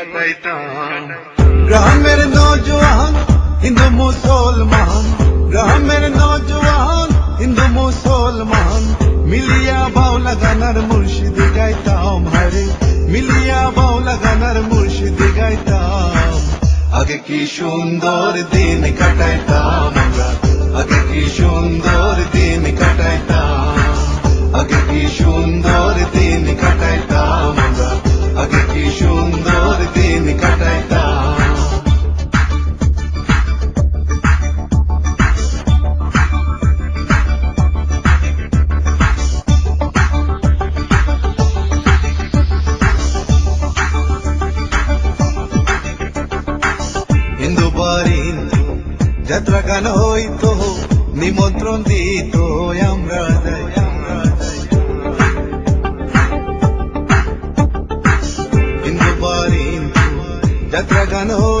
কাটাইতাম গ্রামের নজওয়ান হিন্দু মুসলমান গ্রামের নজওয়ান হিন্দু মুসলমান মিলিয়া বাউলা গানার মুর্শিদ গাইতাম হারে মিলিয়া বাউলা গানার মুর্শিদ গাইতাম আগে কি সুন্দর দিন কাটাইতাম আমরা আগে কি সুন্দর যাত্রা গান হইতো নিমন্ত্রণ দিত আমরা যাত্রা গান হইতো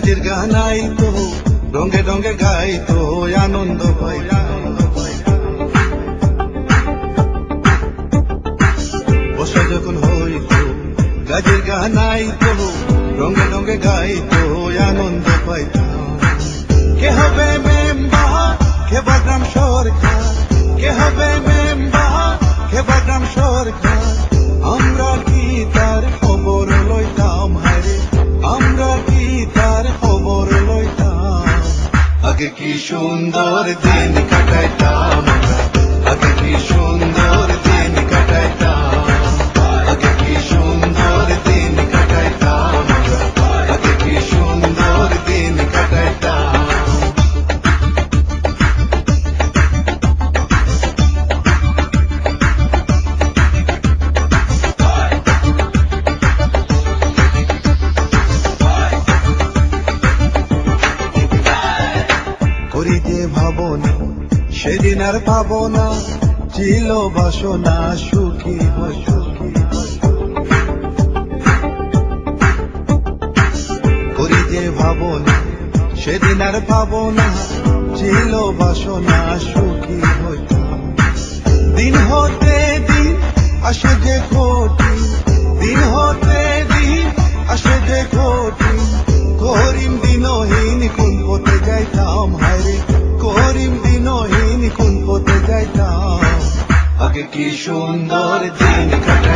গাজের গান আইতো রঙে রঙে গাইতো আনন্দ পাই আনন্দ পাই। বসে যখন হইতো, গাজের গান আইতো রঙে রঙে গাইতো আনন্দ পাইতাম। কে হবে মেম্বার? কে বাগ্রাম সরকার? কে হবে সুন্দর দিন কাটাইতাম। আর পাবো না। ছিল বাসনা, সুখী সুখী। করি যে ভাবনা, সেদিন আর পাবো না। ছিল বাসনা, সুখী হইতাম দিন হতে দিন আসে যে কোটি কি সুন্দর দিন কাটাইতাম